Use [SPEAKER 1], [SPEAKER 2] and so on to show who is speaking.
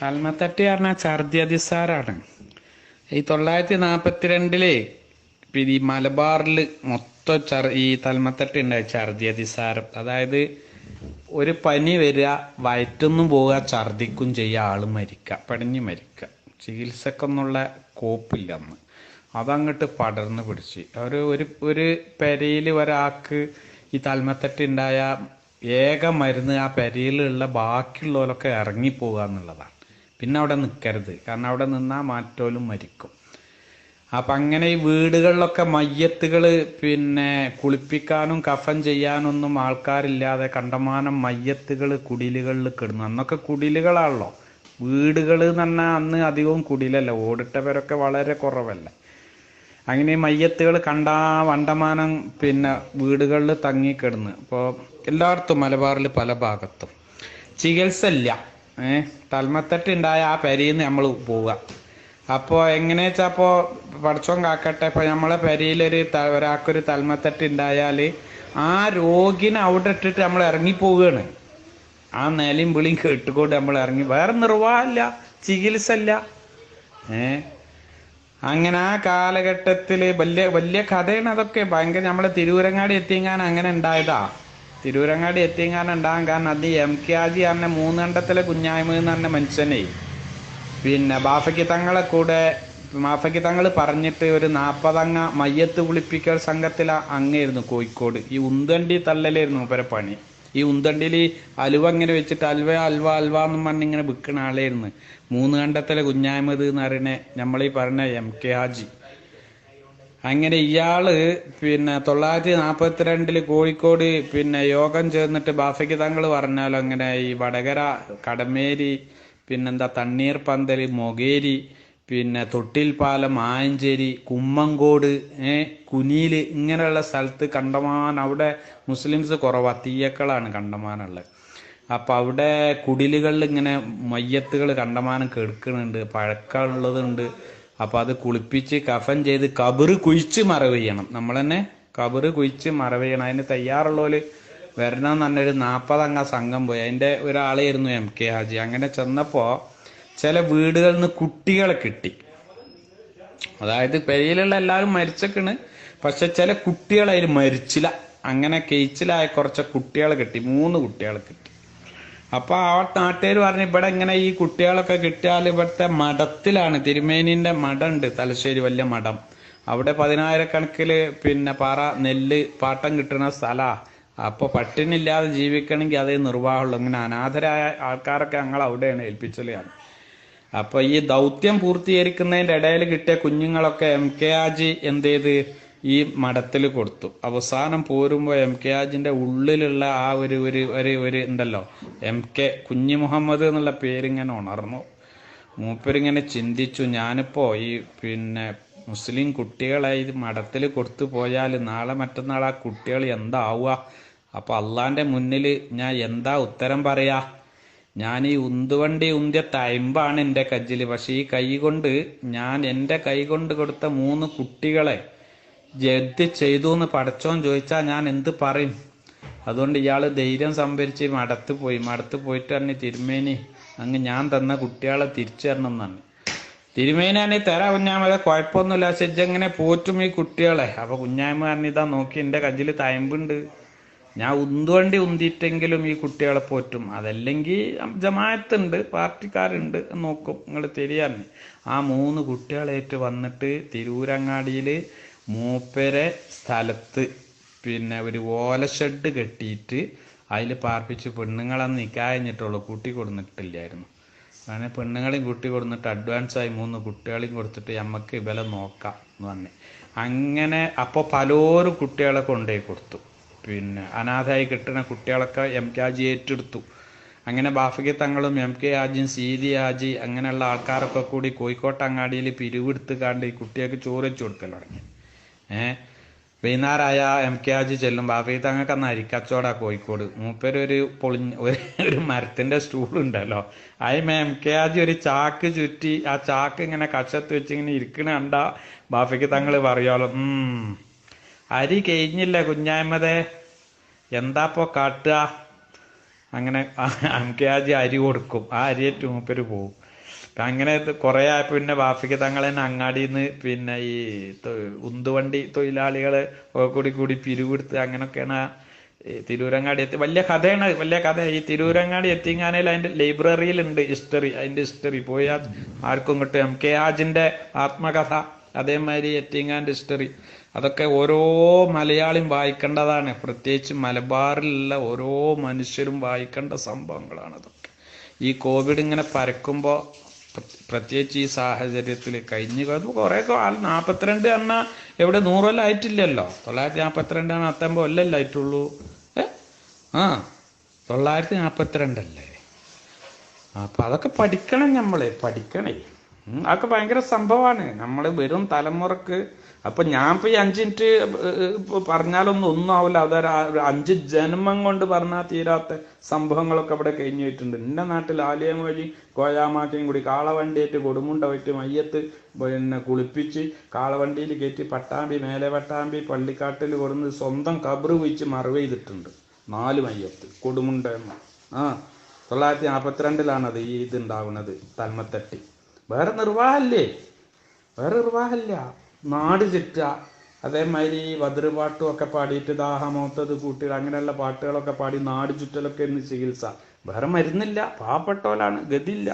[SPEAKER 1] തൽമത്തട്ടി പറഞ്ഞാൽ ഛർദി ഈ തൊള്ളായിരത്തി നാൽപ്പത്തിരണ്ടിൽ പിന്നെ ഈ മലബാറിൽ മൊത്തം ചർ ഈ തൽമത്തട്ടി ഉണ്ടായി ഛർദി അതായത് ഒരു പനി വരിക വയറ്റൊന്നും പോവുക ഛർദിക്കും ചെയ്യുക ആൾ മരിക്കുക പടിഞ്ഞ് മരിക്കുക ചികിത്സക്കൊന്നുള്ള കോപ്പില്ല അന്ന്. അതങ്ങോട്ട് പടർന്ന് പിടിച്ച്. ഒരു ഒരു ഒരു പെരയിൽ ഒരാൾക്ക് ഈ തൽമത്തട്ടി ഉണ്ടായ ഏക മരുന്ന് ആ പെരയിലുള്ള ബാക്കിയുള്ളവരൊക്കെ ഇറങ്ങിപ്പോകുക എന്നുള്ളതാണ് പിന്നെ അവിടെ നിൽക്കരുത് കാരണം അവിടെ നിന്നാൽ മാറ്റോലും മരിക്കും. അപ്പം അങ്ങനെ ഈ വീടുകളിലൊക്കെ മയ്യത്തുകൾ പിന്നെ കുളിപ്പിക്കാനും കഫൻ ചെയ്യാനൊന്നും ആൾക്കാരില്ലാതെ കണ്ടമാനം മയ്യത്തുകൾ കുടിലുകളിൽ കിടന്നു. അന്നൊക്കെ കുടിലുകളാണല്ലോ. വീടുകൾ എന്ന് പറഞ്ഞാൽ അന്ന് അധികവും കുടിലല്ല. ഓടിട്ടവരൊക്കെ വളരെ കുറവല്ലേ. അങ്ങനെ മയ്യത്തുകൾ കണ്ടാ വണ്ടമാനം പിന്നെ വീടുകളിൽ തങ്ങിക്കിടന്ന് ഇപ്പോൾ എല്ലായിടത്തും മലബാറിൽ പല ഭാഗത്തും. ചികിത്സ ഇല്ല ഏഹ് തൽമത്തട്ട് ഉണ്ടായ ആ നിന്ന് നമ്മൾ പോവുക. അപ്പോൾ എങ്ങനെ വെച്ചാൽ അപ്പോൾ കാക്കട്ടെ ഇപ്പോൾ നമ്മളെ പെരയിലൊരു ഒരാൾക്കൊരു തൽമത്തട്ട് ഉണ്ടായാൽ ആ രോഗിനെ അവിടെ ഇട്ടിട്ട് നമ്മൾ ഇറങ്ങിപ്പോവുകയാണ് ആ നിലയും വിളിയും കേട്ടുകൊണ്ട് നമ്മൾ ഇറങ്ങി വേറെ നിർവാഹമില്ല ചികിത്സ ഇല്ല ഏ അങ്ങനെ ആ കാലഘട്ടത്തിൽ വലിയ വലിയ കഥയാണ് അതൊക്കെ. ഭയങ്കര നമ്മളെ തിരൂരങ്ങാടി എത്തിയെങ്ങാൻ അങ്ങനെ ഉണ്ടായതാ. തിരൂരങ്ങാടി എത്തിങ്ങാൻ ഉണ്ടാകാൻ കാരണം അത് എം കെ ആജി പറഞ്ഞ മൂന്നണ്ടത്തിലെ കുഞ്ഞായ്മ എന്ന് പറഞ്ഞ മനുഷ്യനെ. പിന്നെ ബാഫയ്ക്ക് തങ്ങളെ കൂടെ ബാഫയ്ക്ക് തങ്ങൾ പറഞ്ഞിട്ട് ഒരു നാൽപ്പതങ്ങ മയ്യത്ത് കുളിപ്പിക്കൽ സംഘത്തിലെ അങ്ങായിരുന്നു കോഴിക്കോട്. ഈ ഉന്തണ്ടി തള്ളലായിരുന്നു മൂപ്പരെ പണി. ഈ ഉന്തണ്ടിയിൽ അലുവ ഇങ്ങനെ വെച്ചിട്ട് അൽവ അൽവ അൽവ എന്നും പറഞ്ഞ് ഇങ്ങനെ വിൽക്കണ ആളായിരുന്നു. മൂന്ന് കണ്ടത്തിലെ കുഞ്ഞായ്മത് എന്ന് പറയുന്ന നമ്മളീ പറഞ്ഞ എം കെ ഹാജി അങ്ങനെ ഇയാൾ പിന്നെ തൊള്ളായിരത്തി നാൽപ്പത്തിരണ്ടിൽ കോഴിക്കോട് പിന്നെ യോഗം ചേർന്നിട്ട് ബാഫയ്ക്ക് തങ്ങൾ പറഞ്ഞാലോ അങ്ങനെ ഈ വടകര കടമേരി പിന്നെന്താ തണ്ണീർ പന്തൽ മൊകേരി പിന്നെ തൊട്ടിൽ പാലം ആയഞ്ചേരി കുമ്മങ്കോട് ഏ കുനിയിൽ ഇങ്ങനെയുള്ള സ്ഥലത്ത് കണ്ടമാൻ അവിടെ മുസ്ലിംസ് കുറവാ. തീയക്കളാണ് കണ്ടമാനുള്ളത്. അപ്പൊ അവിടെ കുടിലുകളിൽ ഇങ്ങനെ മയ്യത്തുകൾ കണ്ടമാനം കെടുക്കുന്നുണ്ട് പഴക്കമുള്ളതുണ്ട്. അപ്പൊ അത് കുളിപ്പിച്ച് കഫൻ ചെയ്ത് കബറ് കുഴിച്ച് മറവ് ചെയ്യണം. നമ്മൾ തന്നെ കബറ് കുഴിച്ച് മറവ് ചെയ്യണം. അതിന് തയ്യാറുള്ളവര് വരണം എന്ന് പറഞ്ഞൊരു നാൽപ്പതംഗ സംഘം പോയി. അതിന്റെ ഒരാളായിരുന്നു എം കെ ഹാജി. അങ്ങനെ ചെന്നപ്പോ ചില വീടുകളിൽ നിന്ന് കുട്ടികളെ കിട്ടി. അതായത് പെരയിലുള്ള എല്ലാവരും മരിച്ചേക്കണ്. പക്ഷെ ചില കുട്ടികൾ അതിൽ മരിച്ചില്ല. അങ്ങനെ കേച്ചിലായ കുറച്ച് കുട്ടികളെ കിട്ടി. മൂന്ന് കുട്ടികളെ കിട്ടി. അപ്പൊ ആ നാട്ടുകാർ പറഞ്ഞു ഇവിടെ ഇങ്ങനെ ഈ കുട്ടികളൊക്കെ കിട്ടിയാൽ ഇവിടുത്തെ മഠത്തിലാണ് തിരുമേനിന്റെ മഠം ഉണ്ട് തലശ്ശേരി വലിയ മഠം. അവിടെ പതിനായിരക്കണക്കിൽ പിന്നെ പാറ നെല്ല് പാട്ടം കിട്ടുന്ന സ്ഥലാ. അപ്പൊ പട്ടിണില്ലാതെ ജീവിക്കണമെങ്കിൽ അതേ നിർവാഹമുള്ളൂ. ഇങ്ങനെ അനാഥരായ ആൾക്കാരൊക്കെ ഞങ്ങൾ അവിടെയാണ് ഏൽപ്പിച്ചതാണ് അപ്പൊ ഈ ദൗത്യം പൂർത്തീകരിക്കുന്നതിന്റെ ഇടയിൽ കിട്ടിയ കുഞ്ഞുങ്ങളൊക്കെ എം കെ ആജി എന്ത് ചെയ്ത് ഈ മഠത്തിൽ കൊടുത്തു. അവസാനം പോരുമ്പോൾ എം കെ ആജിന്റെ ഉള്ളിലുള്ള ആ ഒരു ഒരു ഒരു ഒരു ഉണ്ടല്ലോ. എം കെ കുഞ്ഞു മുഹമ്മദ് എന്നുള്ള പേരിങ്ങനെ ഉണർന്നു. മൂപ്പരിങ്ങനെ ചിന്തിച്ചു ഞാനിപ്പോൾ ഈ പിന്നെ മുസ്ലിം കുട്ടികളെ ഇത് മഠത്തിൽ കൊടുത്തു പോയാൽ നാളെ മറ്റന്നാൾ ആ കുട്ടികൾ എന്താവുക? അപ്പോൾ അള്ളാന്റെ മുന്നിൽ ഞാൻ എന്താ ഉത്തരം പറയാ? ഞാൻ ഈ ഉന്തുവണ്ടി ഉന്തിയ തയമ്പാണ് എന്റെ കജ്ജിൽ പക്ഷേ ഈ കൈ കൊണ്ട് ഞാൻ എന്റെ കൈ കൊണ്ട് കൊടുത്ത മൂന്ന് കുട്ടികളെ ജഡ് ചെയ്തു എന്ന് പടച്ചോൻ ചോദിച്ചാൽ ഞാൻ എന്ത് പറയും? അതുകൊണ്ട് ഇയാൾ ധൈര്യം സംഭരിച്ച് മടത്ത് പോയി. മടത്ത് പോയിട്ട് തന്നെ തിരുമേനി അങ്ങ് ഞാൻ തന്ന കുട്ടികളെ തിരിച്ചു തരണം എന്നാണ് തിരുമേനാണി തരാ കുഞ്ഞാമ കുഴപ്പമൊന്നുമില്ല. ശരി എങ്ങനെ പോറ്റും ഈ കുട്ടികളെ? അപ്പൊ കുഞ്ഞാമ പറഞ്ഞു ഇതാ നോക്കി എന്റെ കജ്ജിൽ തയമ്പുണ്ട്. ഞാൻ ഉന്തുവണ്ടി ഉന്തിയിട്ടെങ്കിലും ഈ കുട്ടികളെ പോറ്റും. അതല്ലെങ്കിൽ ജമായത്തുണ്ട് പാർട്ടിക്കാരുണ്ട്. നോക്കും നിങ്ങൾ തിരിയാൻ ആ മൂന്ന് കുട്ടികളേറ്റ് വന്നിട്ട് തിരൂരങ്ങാടിയിൽ മൂപ്പരെ സ്ഥലത്ത് പിന്നെ ഒരു ഓല ഷെഡ് കെട്ടിയിട്ട് അതിൽ പാർപ്പിച്ച് പെണ്ണുങ്ങളെ നിൽക്കാഞ്ഞിട്ടുള്ളൂ കൂട്ടി കൊടുത്തിട്ടില്ലായിരുന്നു അങ്ങനെ പെണ്ണുങ്ങളെയും കൂട്ടി കൊടുത്തിട്ട് അഡ്വാൻസ് ആയി മൂന്ന് കുട്ടികളെയും കൊടുത്തിട്ട് നമുക്ക് ഇവലെ നോക്കാം എന്ന് പറഞ്ഞു. അങ്ങനെ അപ്പോൾ പലോരും കുട്ടികളെ കൊണ്ടുപോയി കൊടുത്തു. പിന്നെ അനാഥായി കിട്ടുന്ന കുട്ടികളൊക്കെ എം കെ ആജി ഏറ്റെടുത്തു. അങ്ങനെ ബാഫിക്ക് തങ്ങളും എം കെ ആജിയും സീതി ആജി അങ്ങനെയുള്ള ആൾക്കാരൊക്കെ കൂടി കോഴിക്കോട്ടങ്ങാടിയിൽ പിരിവെടുത്ത് കാണ്ട് ഈ കുട്ടികൾക്ക് ചോറ് വെച്ച് കൊടുക്കൽ തുടങ്ങി. ഏഹ് വൈകുന്നേരമായ എം കെ ആജി ചെല്ലും ബാഫിക തങ്ങൾക്ക് അന്ന് അരിക്കച്ചോടാ കോഴിക്കോട്. മൂപ്പര് ഒരു പൊളിഞ്ഞ ഒരു മരത്തിന്റെ സ്റ്റൂളുണ്ടല്ലോ. അതിമ എം കെ ആജി ഒരു ചാക്ക് ചുറ്റി ആ ചാക്ക് ഇങ്ങനെ കച്ചത്ത് വെച്ച് ഇങ്ങനെ ഇരിക്കണ കണ്ട ബാഫിക്ക് തങ്ങൾ പറയാലോ അരി കഴിഞ്ഞില്ല കുഞ്ഞായ്മതേ? എന്താപ്പോ കാട്ടുക? അങ്ങനെ എം കെ ആജി അരി കൊടുക്കും. ആ അരിയേറ്റ് മൂപ്പര് പോവും. അങ്ങനെ കുറെ ആയപ്പോ പിന്നെ വാഫിക്ക് തങ്ങളെ തന്നെ പിന്നെ ഈ ഉന്തുവണ്ടി തൊഴിലാളികൾ കൂടി കൂടി പിരിവെടുത്ത് ഈ തിരൂരങ്ങാടി എത്തി. വലിയ കഥയാണ് വലിയ കഥ. ഈ തിരൂരങ്ങാടി എത്തിങ്ങാനയിൽ അതിന്റെ ലൈബ്രറിയിലുണ്ട് ഹിസ്റ്ററി അതിന്റെ ഹിസ്റ്ററി. പോയി ആ- ആർക്കും കിട്ടും എം. കെ. ആജിന്റെ ആത്മകഥ അതേമാതിരി എത്തിങ്ങാന്റെ ഹിസ്റ്ററി. അതൊക്കെ ഓരോ മലയാളിയും വായിക്കേണ്ടതാണ്. പ്രത്യേകിച്ച് മലബാറിലുള്ള ഓരോ മനുഷ്യരും വായിക്കേണ്ട സംഭവങ്ങളാണ് അതൊക്കെ. ഈ കോവിഡ് ഇങ്ങനെ പരക്കുമ്പോൾ പ്രത്യേകിച്ച് ഈ സാഹചര്യത്തിൽ കഴിഞ്ഞ കാലത്ത് കുറെ കാലം നാൽപ്പത്തിരണ്ട് എണ്ണ എവിടെ നൂറല്ല ആയിട്ടില്ലല്ലോ. തൊള്ളായിരത്തി നാൽപ്പത്തിരണ്ട് ആണ് അത്തമ്പോ അല്ലല്ലോ ആയിട്ടുള്ളൂ. ഏ? ആ തൊള്ളായിരത്തി നാൽപ്പത്തിരണ്ടല്ലേ അപ്പൊ അതൊക്കെ പഠിക്കണം നമ്മളെ പഠിക്കണേ. അതൊക്കെ ഭയങ്കര സംഭവമാണ് നമ്മൾ വരും തലമുറയ്ക്ക് അപ്പൊ ഞാൻ ഇപ്പൊ ഈ അഞ്ച് മിനിറ്റ് പറഞ്ഞാലൊന്നും ഒന്നും ആവില്ല. അതൊരു അഞ്ച് ജന്മം കൊണ്ട് പറഞ്ഞാൽ തീരാത്ത സംഭവങ്ങളൊക്കെ ഇവിടെ കഴിഞ്ഞു പോയിട്ടുണ്ട്. എന്റെ നാട്ടിൽ ആലയം വഴി കോയാമാക്കയും കൂടി കാളവണ്ടിയേറ്റ് കൊടുമുണ്ട പോയിട്ട് മയ്യത്ത് പിന്നെ കുളിപ്പിച്ച് കാളവണ്ടിയിൽ കയറ്റി പട്ടാമ്പി മേലെ പട്ടാമ്പി പള്ളിക്കാട്ടിൽ കൊടുന്ന് സ്വന്തം കബറ് വെച്ച് മറവ് ചെയ്തിട്ടുണ്ട്. നാല് മയ്യത്ത് കൊടുമുണ്ട എന്ന്. ആ തൊള്ളായിരത്തി നാൽപ്പത്തിരണ്ടിലാണത് ഈ ഇത് ഉണ്ടാവുന്നത് തൽമത്തട്ടി. വേറെ നിർവാഹമല്ലേ വേറെ നിർവാഹമില്ല നാട് ചുറ്റുക. അതേമാതിരി ഈ വതിറുപാട്ടും ഒക്കെ പാടിയിട്ട് ദാഹമോത്തത് കൂട്ടുക അങ്ങനെയുള്ള പാട്ടുകളൊക്കെ പാടി നാട് ചുറ്റലൊക്കെ ഇന്ന് ചികിത്സ. വേറെ മരുന്നില്ല. പാവപ്പെട്ടവരാണ്. ഗതിയില്ല.